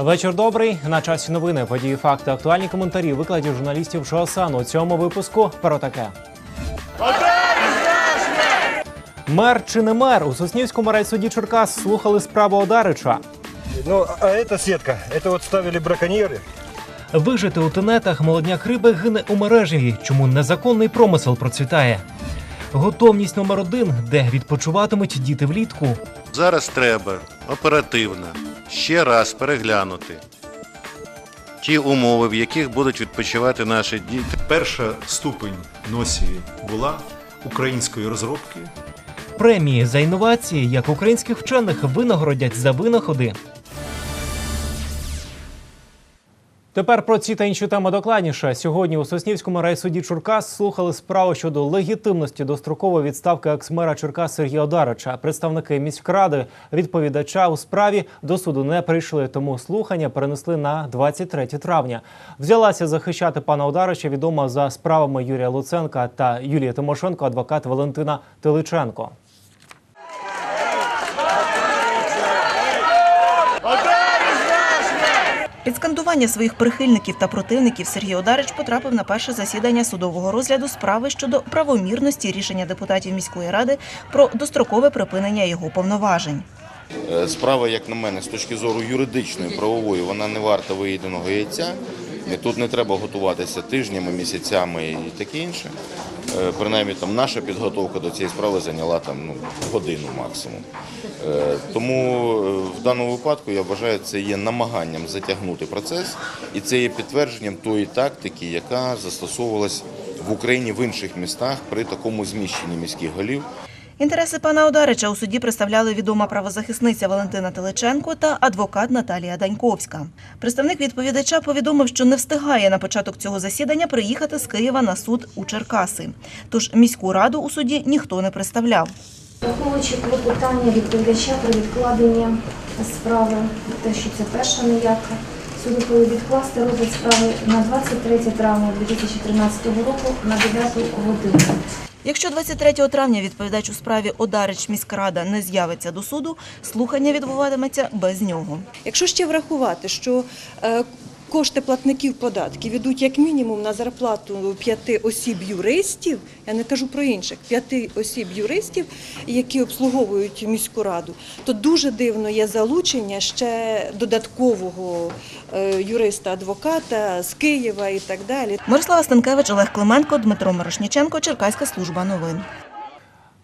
Вечір добрий. На часі новини, події, факти, актуальні коментарі, викладів журналістів Шоасан. У цьому випуску про таке. Мер чи не мер у Соснівському райсуді Черкас слухали справу Одарича. Ну, а эта сетка, это вот ставили браконьеры. Вижити у тенетах молодняк риби гине у мережі. Чому незаконний промисел процвітає? Готовність номер один, де відпочиватимуть діти влітку. Зараз треба оперативно ще раз переглянути ті умови, в яких будуть відпочивати наші діти. Перша ступень носії була української розробки. Премії за інновації, як українських вчених винагородять за винаходи. Тепер про ці та інші теми докладніше. Сьогодні у Соснівському райсуді Чуркас слухали справу щодо легітимності дострокової відставки екс-мера Чуркас Сергія Одарича. Представники міськради відповідача у справі до суду не прийшли, тому слухання перенесли на 23 травня. Взялася захищати пана Одарича відома за справами Юрія Луценка та Юлії Тимошенко, адвокат Валентина Тиличенко. Під скандування своїх прихильників та противників Сергій Одарич потрапив на перше засідання судового розгляду справи щодо правомірності рішення депутатів міської ради про дострокове припинення його повноважень. Е, Справа, як на мене, з точки зору юридичної, правової, вона не варта виїденого яйця. Тут не треба готуватися тижнями, місяцями і таке інше. Е, Принаймні, там наша підготовка до цієї справи зайняла там ну, годину максимум. Е, Тому е, в даному випадку я вважаю, це є намаганням затягнути процес, і це є підтвердженням тої тактики, яка застосовувалась в Україні в інших містах при такому зміщенні міських голів. Інтереси пана Одарича у суді представляли відома правозахисниця Валентина Теличенко та адвокат Наталія Даньковська. Представник відповідача повідомив, що не встигає на початок цього засідання приїхати з Києва на суд у Черкаси. Тож міську раду у суді ніхто не представляв. Враховуючи клопотання відповідача про відкладення справи, те, що це перша неявка, суд ухвалив відкласти розгляд справи на 23 травня 2013 року на 9 годину. Якщо 23 травня відповідач у справі Одарич міськрада не з'явиться до суду, слухання відбуватиметься без нього. Якщо ще врахувати, що е, кошти платників податків ідуть як мінімум на зарплату п'яти осіб юристів, я не кажу про інших, п'яти осіб юристів, які обслуговують міську раду, то дуже дивно є залучення ще додаткового е, юриста-адвоката з Києва і так далі. Мирослава Станкевич, Олег Клименко, Дмитро Мирошніченко, Черкаська служба новин.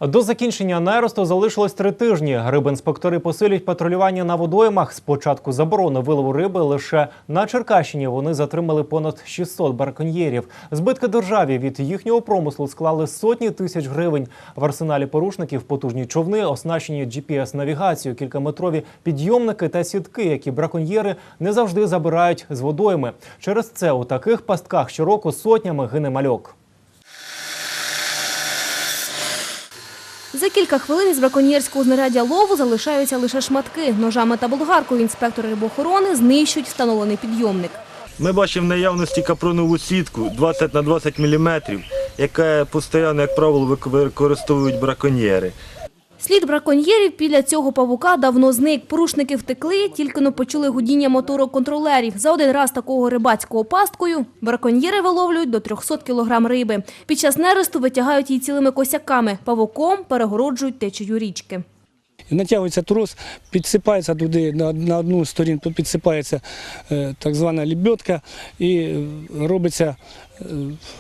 До закінчення неросту залишилось три тижні. Рибінспектори посилюють патрулювання на водоймах. З початку заборони вилову риби лише на Черкащині вони затримали понад 600 браконьєрів. Збитки державі від їхнього промислу склали сотні тисяч гривень. В арсеналі порушників потужні човни, оснащені GPS-навігацією, кількаметрові підйомники та сітки, які браконьєри не завжди забирають з водойми. Через це у таких пастках щороку сотнями гине мальок. За кілька хвилин із браконьєрського знаряддя лову залишаються лише шматки. Ножами та болгаркою інспектори рибоохорони знищують встановлений підйомник. Ми бачимо наявності капронову сітку 20 на 20 мм, яка постійно, як правило, використовують браконьєри. Слід браконьєрів біля цього павука давно зник. Порушники втекли, тільки но почули гудіння мотору контролерів. За один раз такого рибацького пасткою браконьєри виловлюють до 300 кілограм риби. Під час нересту витягають її цілими косяками. Павуком перегороджують течію річки. Натягується трос, підсипається туди на, одну сторінку, тут підсипається е, так звана лебедка і е, робиться, е,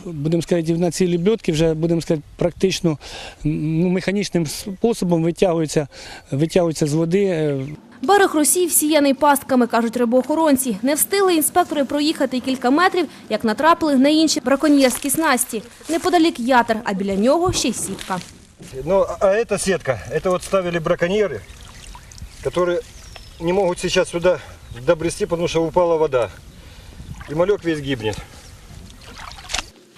будемо сказати, на цій лебедці вже будемо сказати, практично ну, механічним способом витягується, витягується з води. Берег Росії всіяний пастками, кажуть рибоохоронці. Не встигли інспектори проїхати кілька метрів, як натрапили на інші браконьєрські снасті. Неподалік ятер, а біля нього ще й сітка. Ну, а эта сетка, это вот ставили браконьеры, которые не могут сейчас сюда добрести, потому что упала вода. И малек весь гибнет.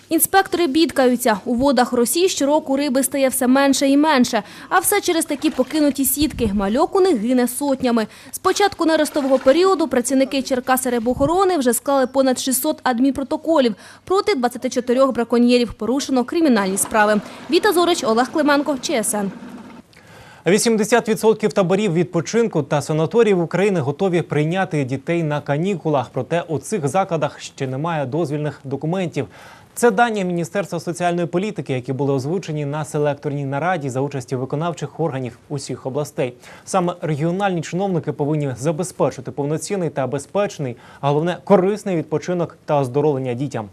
Інспектори бідкаються. У водах Росії щороку риби стає все менше і менше. А все через такі покинуті сітки. Мальок у них гине сотнями. З початку нерестового періоду працівники Черкаси рибохорони вже склали понад 600 адмінпротоколів. Проти 24 браконьєрів порушено кримінальні справи. Віта Зорич, Олег Клименко, ЧСН. 80% таборів відпочинку та санаторіїв України готові прийняти дітей на канікулах. Проте у цих закладах ще немає дозвільних документів. Це дані Міністерства соціальної політики, які були озвучені на селекторній нараді за участі виконавчих органів усіх областей. Саме регіональні чиновники повинні забезпечити повноцінний та безпечний, а головне корисний відпочинок та оздоровлення дітям.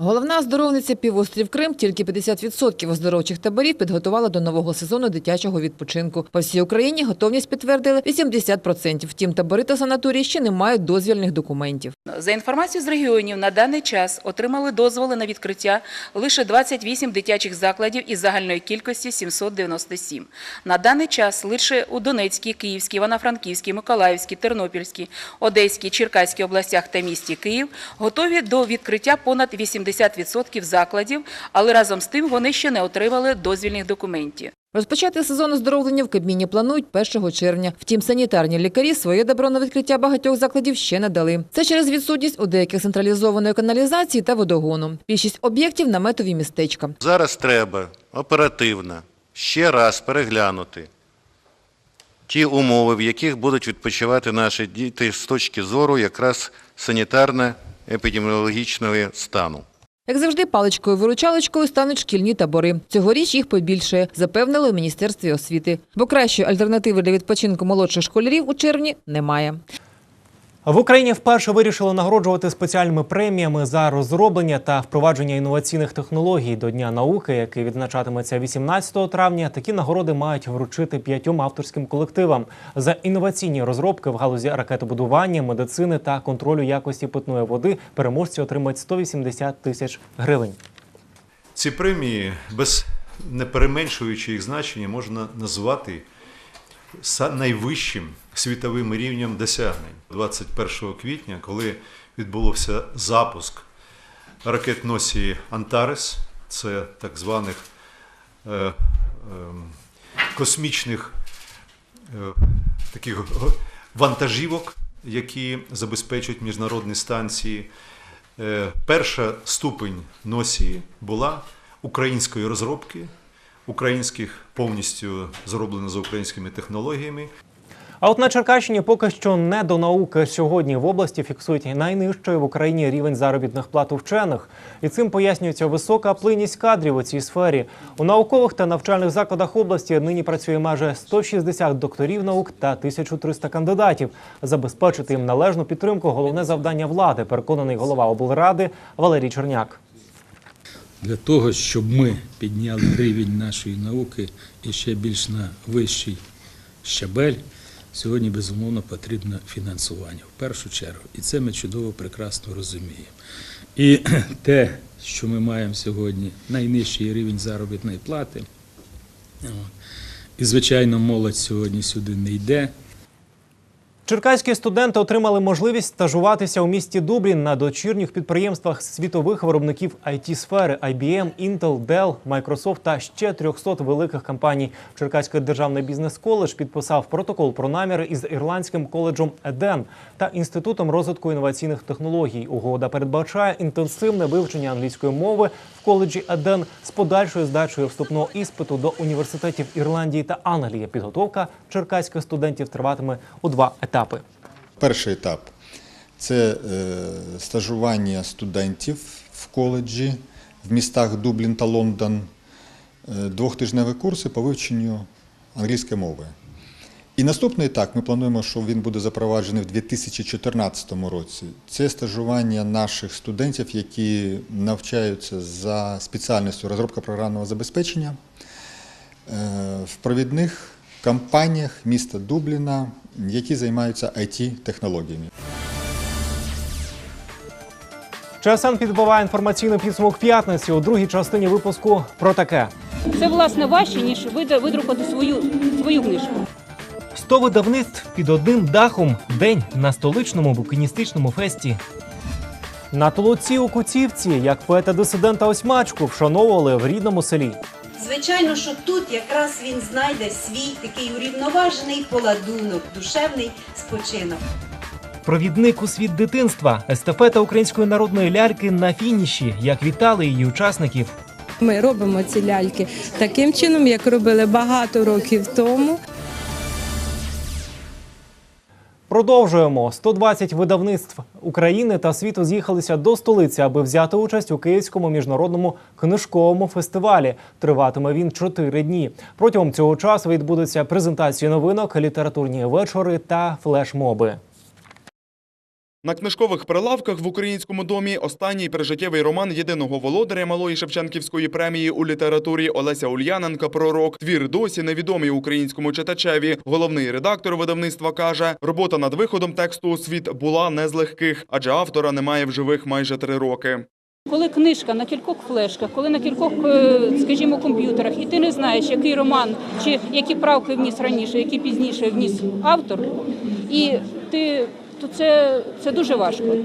Головна оздоровниця півострів Крим тільки 50% оздоровчих таборів підготувала до нового сезону дитячого відпочинку. По всій Україні готовність підтвердили 80%. Втім, табори та санаторії ще не мають дозвільних документів. За інформацією з регіонів, на даний час отримали дозволи на відкриття лише 28 дитячих закладів із загальної кількості 797. На даний час лише у Донецькій, Київській, Івано-Франківській, Миколаївській, Тернопільській, Одеській, Черкаській областях та місті Київ готові до відкриття понад 80% закладів, але разом з тим вони ще не отримали дозвільних документів. Розпочати сезон оздоровлення в Кабміні планують 1 червня. Втім, санітарні лікарі своє добро на відкриття багатьох закладів ще не дали. Це через відсутність у деяких централізованої каналізації та водогону. Більшість об'єктів – наметові містечка. Зараз треба оперативно ще раз переглянути ті умови, в яких будуть відпочивати наші діти з точки зору якраз санітарно-епідеміологічного стану. Як завжди, паличкою-виручалочкою стануть шкільні табори. Цьогоріч їх побільше, запевнили у Міністерстві освіти. Бо кращої альтернативи для відпочинку молодших школярів у червні немає. В Україні вперше вирішили нагороджувати спеціальними преміями за розроблення та впровадження інноваційних технологій до Дня науки, який відзначатиметься 18 травня. Такі нагороди мають вручити п'ятьом авторським колективам за інноваційні розробки в галузі ракетобудування, медицини та контролю якості питної води. Переможці отримають 180 тисяч гривень. Ці премії, без не переменшуючи їх значення, можна назвати найвищим світовим рівнем досягнень. 21 квітня, коли відбувся запуск ракет-носії Антарес, це так званих е, е, космічних е, таких вантажівок, які забезпечують міжнародні станції. Е, Перша ступень носії була української розробки, українських повністю зроблено за українськими технологіями. А от на Черкащині поки що не до науки. Сьогодні в області фіксують найнижчий в Україні рівень заробітних плат у вчених. І цим пояснюється висока плинність кадрів у цій сфері. У наукових та навчальних закладах області нині працює майже 160 докторів наук та 1300 кандидатів. Забезпечити їм належну підтримку головне завдання влади, переконаний голова облради Валерій Черняк. Для того, щоб ми підняли рівень нашої науки і ще більш на вищий щабель, сьогодні безумовно потрібно фінансування в першу чергу. І це ми чудово прекрасно розуміємо. І те, що ми маємо сьогодні, найнижчий рівень заробітної плати. І, звичайно, молодь сьогодні сюди не йде. Черкаські студенти отримали можливість стажуватися у місті Дублін на дочірніх підприємствах світових виробників it сфери IBM, Intel, Dell, Microsoft та ще 300 великих компаній. Черкаський державний бізнес-коледж підписав протокол про наміри із ірландським коледжем Еден та інститутом розвитку інноваційних технологій. Угода передбачає інтенсивне вивчення англійської мови в коледжі Еден з подальшою здачею вступного іспиту до університетів Ірландії та Англії. Підготовка черкаських студентів триватиме у два етапи. Перший етап це е, стажування студентів в коледжі в містах Дублін та Лондон, е, двохтижневі курси по вивченню англійської мови. І наступний етап ми плануємо, що він буде запроваджений в 2014 році. Це стажування наших студентів, які навчаються за спеціальністю розробка програмного забезпечення е, в провідних компаніях міста Дубліна, які займаються IT-технологіями. ЧСН підбиває інформаційний підсумок п'ятниці у другій частині випуску про таке. Це власне важче, ніж видрукати свою, свою книжку. 100 видавництв під одним дахом. День на столичному букиністичному фесті. На толоці у Куцівці, як поета-дисидента Осьмачку, вшановували в рідному селі. Звичайно, що тут якраз він знайде свій такий урівноважений поладунок, душевний спочинок. Провідник у світ дитинства, естафета української народної ляльки на фініші, як вітали її учасників. Ми робимо ці ляльки таким чином, як робили багато років тому. Продовжуємо. 120 видавництв України та світу з'їхалися до столиці, аби взяти участь у Київському міжнародному книжковому фестивалі. Триватиме він чотири дні. Протягом цього часу відбудуться презентації новинок, літературні вечори та флешмоби. На книжкових прилавках в українському домі останній прижиттєвий роман єдиного володаря малої Шевченківської премії у літературі Олеся Ульяненка «Пророк». Твір досі невідомий українському читачеві. Головний редактор видавництва каже, робота над виходом тексту у світ була не з легких, адже автора немає в живих майже три роки. Коли книжка на кількох флешках, коли на кількох, е, скажімо, комп'ютерах, і ти не знаєш, який роман чи які правки вніс раніше, які пізніше вніс автор, і ти то це, це дуже важко.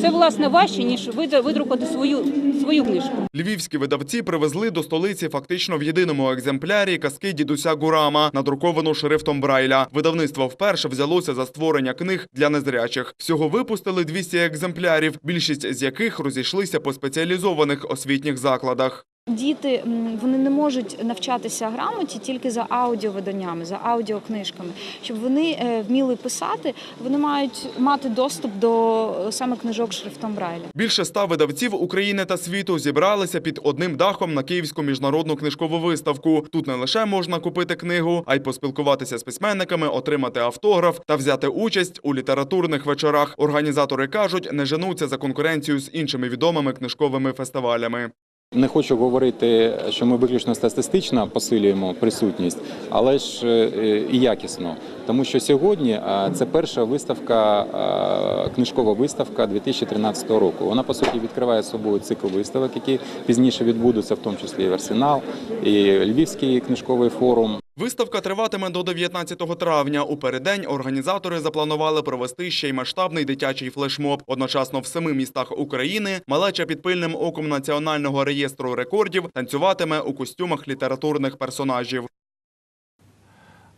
Це власне важче, ніж видрукувати свою свою книжку. Львівські видавці привезли до столиці фактично в єдиному екземплярі казки дідуся Гурама, надруковану шрифтом Брайля. Видавництво вперше взялося за створення книг для незрячих. Всього випустили 200 екземплярів, більшість з яких розійшлися по спеціалізованих освітніх закладах. Діти вони не можуть навчатися грамоті тільки за аудіовиданнями, за аудіокнижками. Щоб вони е, вміли писати, вони мають мати доступ до е, саме книжок шрифтом Брайля. Більше ста видавців України та світу зібралися під одним дахом на Київську міжнародну книжкову виставку. Тут не лише можна купити книгу, а й поспілкуватися з письменниками, отримати автограф та взяти участь у літературних вечорах. Організатори кажуть, не женуться за конкуренцію з іншими відомими книжковими фестивалями. Не хочу говорити, що ми виключно статистично посилюємо присутність, але ж е, і якісно. Тому що сьогодні це перша виставка, книжкова виставка 2013 року. Вона по суті відкриває собою цикл виставок, які пізніше відбудуться, в тому числі і Арсенал, і Львівський книжковий форум. Виставка триватиме до 19 травня. У переддень організатори запланували провести ще й масштабний дитячий флешмоб. Одночасно в семи містах України малеча під пильним оком національного реєстру рекордів танцюватиме у костюмах літературних персонажів.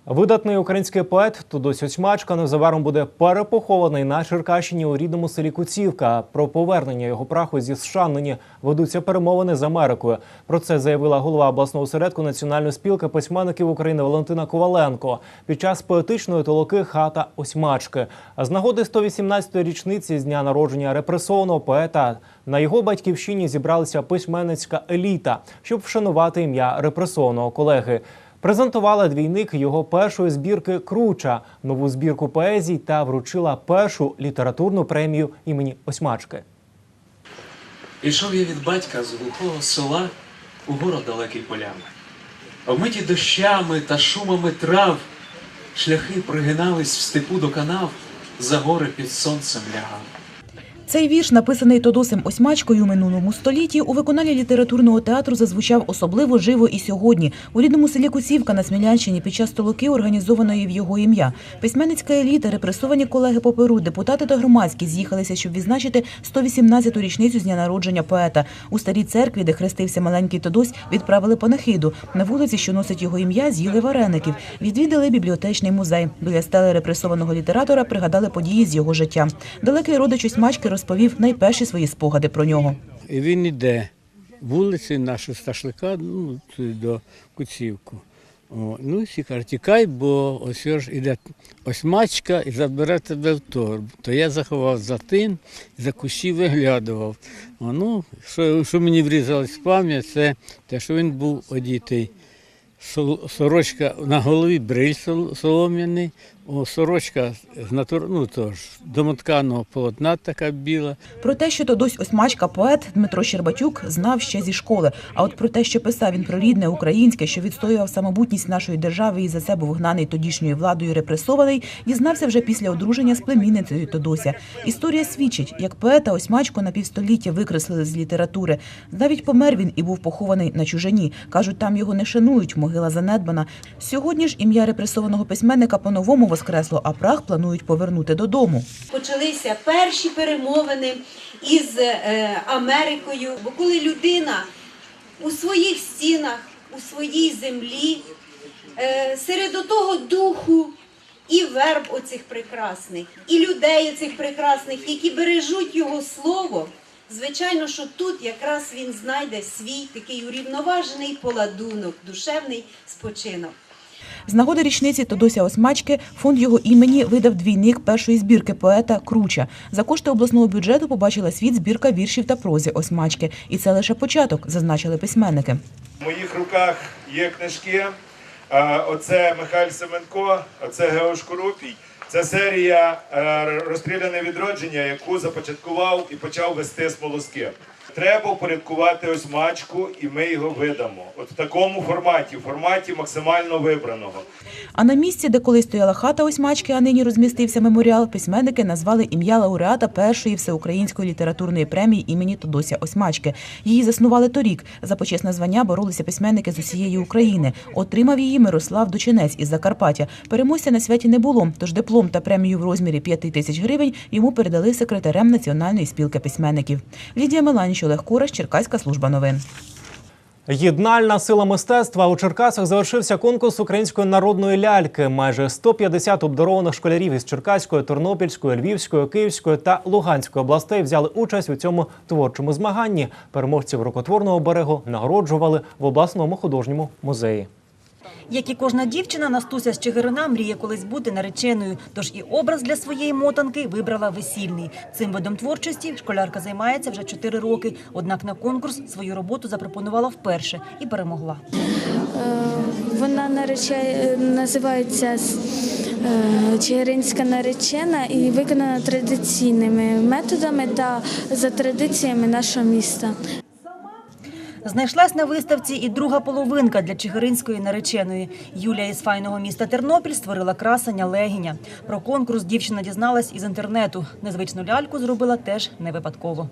Видатний український поет Тудось Осьмачка незабаром буде перепохований на Черкащині у рідному селі Куцівка. Про повернення його праху зі США нині ведуться перемовини з Америкою. Про це заявила голова обласного осередку Національної спілки письменників України Валентина Коваленко під час поетичної толоки хата Осьмачки. З нагоди 118-ї річниці з дня народження репресованого поета на його батьківщині зібралася письменницька еліта, щоб вшанувати ім'я репресованого колеги. Презентувала двійник його першої збірки Круча, нову збірку поезій та вручила першу літературну премію імені Осьмачки. Ішов я від батька з глухого села у город далекий полями. Обмиті дощами та шумами трав, шляхи пригинались в степу до канав, за гори під сонцем лягав. Цей вірш, написаний Тодосем Осьмачкою минулому столітті, у виконанні літературного театру зазвучав особливо живо і сьогодні. У рідному селі Куцівка на Смілянщині під час толоки, організованої в його ім'я. Письменницька еліта, репресовані колеги по Перу, депутати та громадські з'їхалися, щоб відзначити 118-ту річницю з дня народження поета. У старій церкві, де хрестився маленький Тодось, відправили панахиду. На вулиці, що носить його ім'я, з'їли вареників. Відвідали бібліотечний музей. Біля стели репресованого літератора пригадали події з його життя. Далекий родич Осьмачки розповів найперші свої спогади про нього. І він іде вулиці нашого Сташлика ну, до Куцівку. О, ну, всі кажуть, тікай, бо ось ж іде осьмачка і забере тебе в торб. То я заховав за тин, за кущі виглядував. О, ну, що, що мені врізалось в пам'ять, це те, що він був одітий. Сорочка на голові бриль солом'яний, сорочка з натур... ну, тож, домотканого полотна така біла. Про те, що Тодось Осьмачка поет Дмитро Щербатюк знав ще зі школи. А от про те, що писав він про рідне українське, що відстоював самобутність нашої держави і за це був гнаний тодішньою владою репресований, дізнався вже після одруження з племінницею Тодося. Історія свідчить, як поета Осьмачку на півстоліття викреслили з літератури. Навіть помер він і був похований на чужині. кажуть, там його не шанують, могила занедбана. Сьогодні ж ім'я репресованого письменника по-новому воскресло, а прах планують повернути додому. почалися перші перемовини із е, Америкою. Бо коли людина у своїх стінах, у своїй землі, е, серед того духу і верб оцих прекрасних, і людей оцих прекрасних, які бережуть його слово, Звичайно, що тут якраз він знайде свій такий урівноважений поладунок, душевний спочинок. З нагоди річниці Тодося Осмачки фонд його імені видав двійник першої збірки поета Круча. За кошти обласного бюджету побачила світ збірка віршів та прози Осмачки. І це лише початок, зазначили письменники. В моїх руках є книжки. Оце Михайль Семенко, оце Геош Шкурупій. Це серія е, розстріляне відродження, яку започаткував і почав вести Смолоскип. Треба упорядкувати ось мачку, і ми його видамо. От в такому форматі, в форматі максимально вибраного. А на місці, де колись стояла хата Осьмачки, а нині розмістився меморіал, письменники назвали ім'я лауреата першої всеукраїнської літературної премії імені Тодося Осьмачки. Її заснували торік. За почесне звання боролися письменники з усієї України. Отримав її Мирослав Дучинець із Закарпаття. Переможця на святі не було, тож диплом та премію в розмірі 5 тисяч гривень йому передали секретарем Національної спілки письменників. Лідія Меланіч, Олег Кураш, Черкаська служба новин. Єднальна сила мистецтва у Черкасах завершився конкурс української народної ляльки. Майже 150 обдарованих школярів із Черкаської, Тернопільської, Львівської, Київської та Луганської областей взяли участь у цьому творчому змаганні. Переможців рукотворного берегу нагороджували в обласному художньому музеї. Як і кожна дівчина, Настуся з Чигирина мріє колись бути нареченою, тож і образ для своєї мотанки вибрала весільний. Цим видом творчості школярка займається вже 4 роки. Однак на конкурс свою роботу запропонувала вперше і перемогла. Вона наречає, називається е, Чигиринська наречена і виконана традиційними методами та за традиціями нашого міста. Знайшлась на виставці і друга половинка для чигиринської нареченої. Юлія із файного міста Тернопіль створила красення легіня. Про конкурс дівчина дізналась із інтернету. Незвичну ляльку зробила теж не випадково.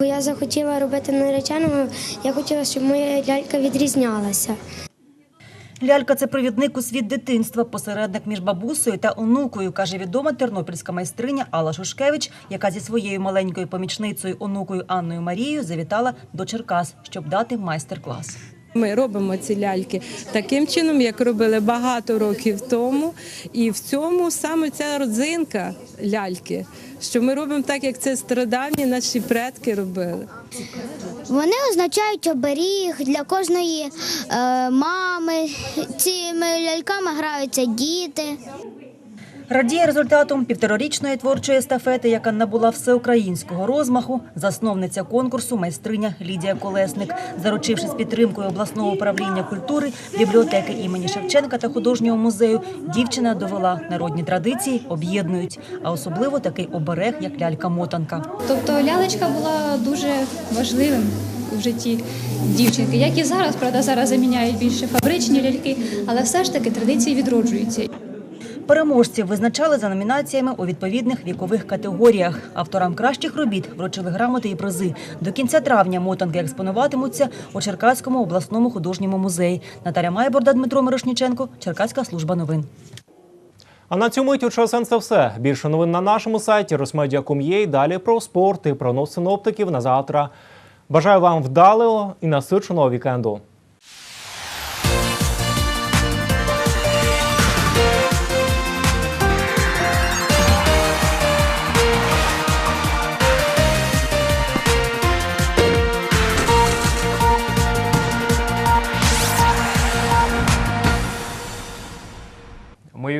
Я захотіла робити нареченому, я хотіла, щоб моя лялька відрізнялася. Лялька це провідник у світ дитинства, посередник між бабусею та онукою, каже відома тернопільська майстриня Алла Шушкевич, яка зі своєю маленькою помічницею онукою Анною Марією завітала до Черкас, щоб дати майстер-клас. Ми робимо ці ляльки таким чином, як робили багато років тому. І в цьому саме ця родзинка ляльки, що ми робимо так, як це стародавні наші предки робили. Вони означають оберіг для кожної е, мами. Цими ляльками граються діти. Радіє результатом півторарічної творчої естафети, яка набула всеукраїнського розмаху, засновниця конкурсу майстриня Лідія Колесник. Заручившись підтримкою обласного управління культури, бібліотеки імені Шевченка та художнього музею, дівчина довела народні традиції об'єднують, а особливо такий оберег, як лялька-мотанка. Тобто лялечка була дуже важливим в житті дівчинки, як і зараз, правда, зараз заміняють більше фабричні ляльки, але все ж таки традиції відроджуються. Переможців визначали за номінаціями у відповідних вікових категоріях. Авторам кращих робіт вручили грамоти і призи. До кінця травня мотанки експонуватимуться у Черкаському обласному художньому музеї. Наталя Майборда, Дмитро Мирошніченко, Черкаська служба новин. А на цьому мить час це все. Більше новин на нашому сайті rosmedia.com.ua. Далі про спорт і прогноз синоптиків на завтра. Бажаю вам вдалого і насиченого вікенду.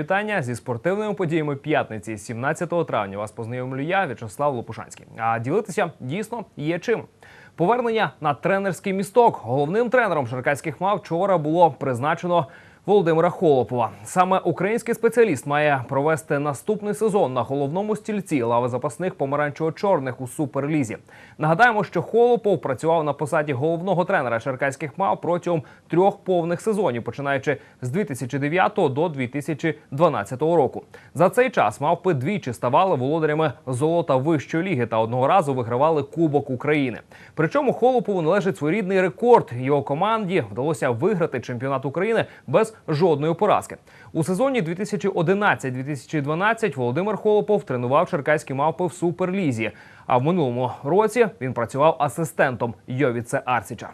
Вітання зі спортивними подіями п'ятниці, 17 травня. Вас познайомлю я, В'ячеслав Лопушанський. А ділитися дійсно є чим. Повернення на тренерський місток. Головним тренером Черкаських мав вчора було призначено Володимира Холопова. Саме український спеціаліст має провести наступний сезон на головному стільці лави запасних помаранчево-чорних у суперлізі. Нагадаємо, що Холопов працював на посаді головного тренера черкаських мав протягом трьох повних сезонів, починаючи з 2009 до 2012 року. За цей час мавпи двічі ставали володарями золота вищої ліги та одного разу вигравали Кубок України. Причому Холопову належить своєрідний рекорд. Його команді вдалося виграти чемпіонат України без жодної поразки. У сезоні 2011-2012 Володимир Холопов тренував черкаські мавпи в суперлізі. А в минулому році він працював асистентом Йовіце Арсіча.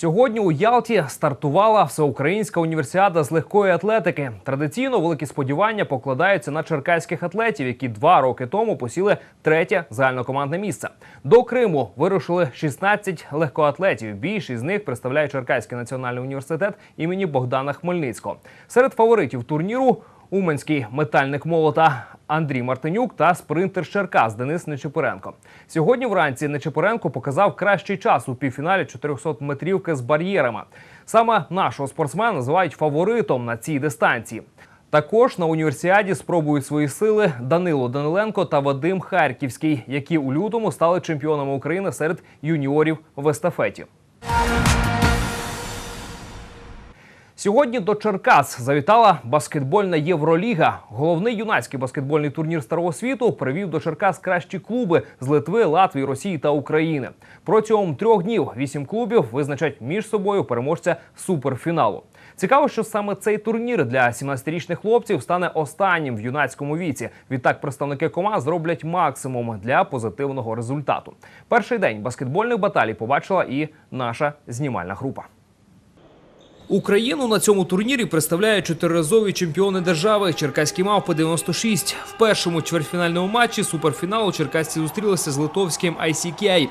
Сьогодні у Ялті стартувала всеукраїнська універсіада з легкої атлетики. Традиційно великі сподівання покладаються на черкаських атлетів, які два роки тому посіли третє загальнокомандне місце. До Криму вирушили 16 легкоатлетів. Більшість з них представляє Черкаський національний університет імені Богдана Хмельницького. Серед фаворитів турніру Уманський метальник молота Андрій Мартинюк та спринтер Черкас Денис Нечепоренко. Сьогодні вранці Нечепоренко показав кращий час у півфіналі 400 метрівки з бар'єрами. Саме нашого спортсмена називають фаворитом на цій дистанції. Також на універсіаді спробують свої сили Данило Даниленко та Вадим Харківський, які у лютому стали чемпіонами України серед юніорів в естафеті. Сьогодні до Черкас завітала баскетбольна Євроліга. Головний юнацький баскетбольний турнір старого світу привів до Черкас кращі клуби з Литви, Латвії, Росії та України. Протягом трьох днів вісім клубів визначать між собою переможця суперфіналу. Цікаво, що саме цей турнір для 17-річних хлопців стане останнім в юнацькому віці. Відтак представники команд зроблять максимум для позитивного результату. Перший день баскетбольних баталій побачила і наша знімальна група. Україну на цьому турнірі представляють чотириразові чемпіони держави Черкаські мавпи 96. В першому чвертьфінальному матчі суперфіналу черкасці зустрілися з литовським ICKI.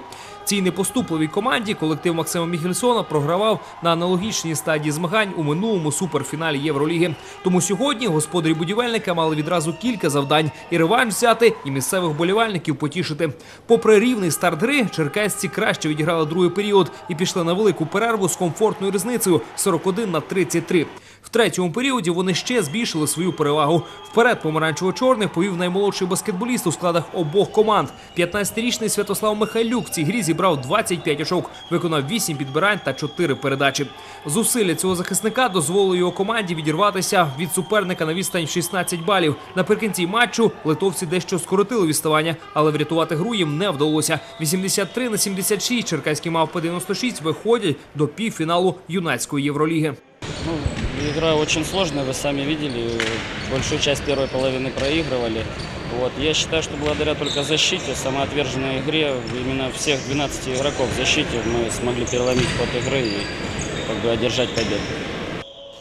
Цій непоступливій команді колектив Максима Міхельсона програвав на аналогічній стадії змагань у минулому суперфіналі Євроліги. Тому сьогодні господарі будівельника мали відразу кілька завдань і реванш взяти, і місцевих болівальників потішити. Попри рівний старт гри, черкасці краще відіграли другий період і пішли на велику перерву з комфортною різницею 41 на 33. В третьому періоді вони ще збільшили свою перевагу. Вперед помаранчево-чорних повів наймолодший баскетболіст у складах обох команд. 15-річний Святослав Михайлюк в цій грі зібрав 25 очок, виконав 8 підбирань та 4 передачі. Зусилля цього захисника дозволило його команді відірватися від суперника на відстань в 16 балів. Наприкінці матчу литовці дещо скоротили відставання, але врятувати гру їм не вдалося. 83 на 76 черкаські мавпи 96 виходять до півфіналу юнацької євроліги. Ну, игра очень сложная, вы сами видели. Большую часть первой половины проигрывали. Вот. Я считаю, что благодаря только защите, самоотверженной игре, именно всех 12 игроков в защите мы смогли переломить ход игры и как бы одержать победу.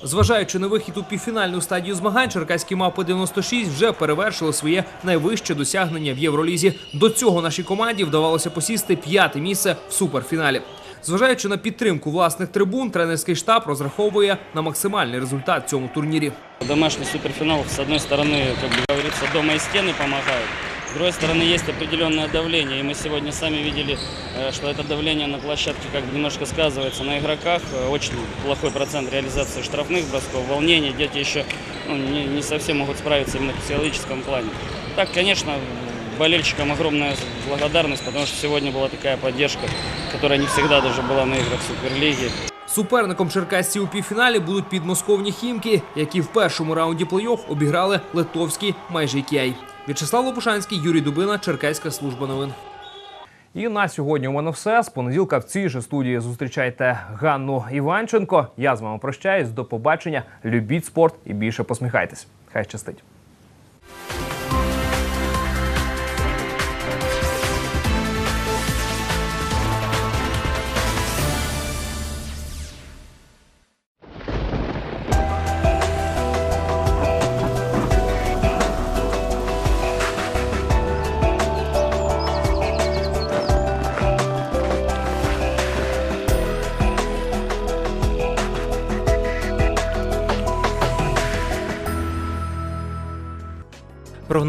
Зважаючи на вихід у півфінальну стадію змагань, черкаські мавпи 96 вже перевершили своє найвище досягнення в Євролізі. До цього нашій команді вдавалося посісти п'яте місце в суперфіналі. Зважаючи на підтримку власних трибун, тренерський штаб розраховує на максимальний результат в цьому турнірі. Домашний суперфинал, с одной стороны, как бы говорится, дома и стены помогают. С другой стороны, есть определенное давление. И мы сегодня сами видели, э, что это давление на площадке как бы немножко сказывается на игроках. Э, Очень плохой процент реализации штрафных бросков, волнение. Дети еще ну, не, не совсем могут справиться именно в психологическом плане. Так, конечно, болельщикам огромная благодарность, потому что сегодня была такая поддержка, которая не всегда даже была на играх Суперлиги. Суперником черкасців у півфіналі будуть підмосковні хімки, які в першому раунді плей-офф обіграли литовський майже кіай. В'ячеслав Лопушанський, Юрій Дубина, Черкаська служба новин. І на сьогодні у мене все. З понеділка в цій же студії зустрічайте Ганну Іванченко. Я з вами прощаюсь. До побачення. Любіть спорт і більше посміхайтесь. Хай щастить.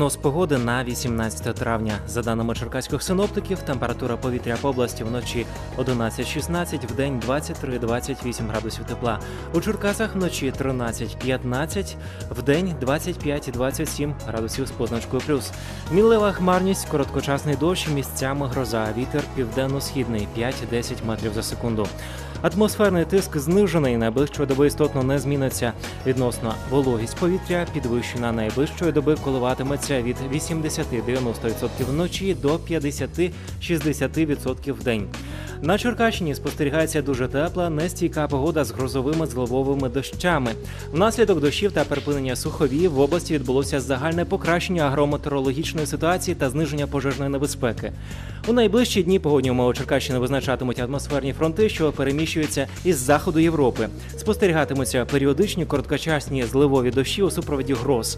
Прогноз погоди на 18 травня. За даними черкаських синоптиків, температура повітря по області вночі 11-16, в день 23-28 градусів тепла. У Черкасах вночі 13-15, в день 25-27 градусів з позначкою плюс. Мінлива хмарність, короткочасний дощ, місцями гроза, вітер південно-східний 5-10 метрів за секунду. Атмосферний тиск знижений, найближчої доби істотно не зміниться. Відносно вологість повітря підвищена найближчої доби коливатиметься від 80-90% вночі до 50-60% в день. На Черкащині спостерігається дуже тепла, нестійка погода з грозовими зливовими дощами. Внаслідок дощів та припинення сухові в області відбулося загальне покращення агрометеорологічної ситуації та зниження пожежної небезпеки. У найближчі дні погодні умови Черкащини визначатимуть атмосферні фронти, що переміщують переміщується із заходу Європи. Спостерігатимуться періодичні короткочасні зливові дощі у супроводі гроз.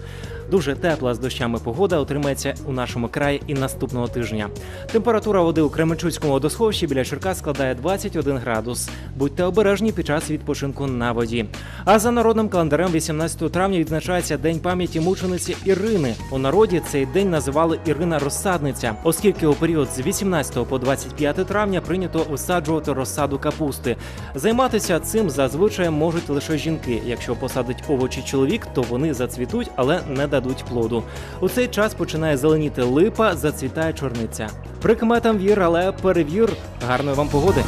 Дуже тепла з дощами погода отримається у нашому краї і наступного тижня. Температура води у Кременчуцькому водосховищі біля Черкас складає 21 градус. Будьте обережні під час відпочинку на воді. А за народним календарем 18 травня відзначається День пам'яті мучениці Ірини. У народі цей день називали Ірина Розсадниця, оскільки у період з 18 по 25 травня прийнято висаджувати розсаду капусти. Займатися цим зазвичай можуть лише жінки. Якщо посадить овочі чоловік, то вони зацвітуть, але не дадуть плоду. У цей час починає зеленіти липа, зацвітає чорниця. Прикметам вір, але перевір. Гарної вам погоди.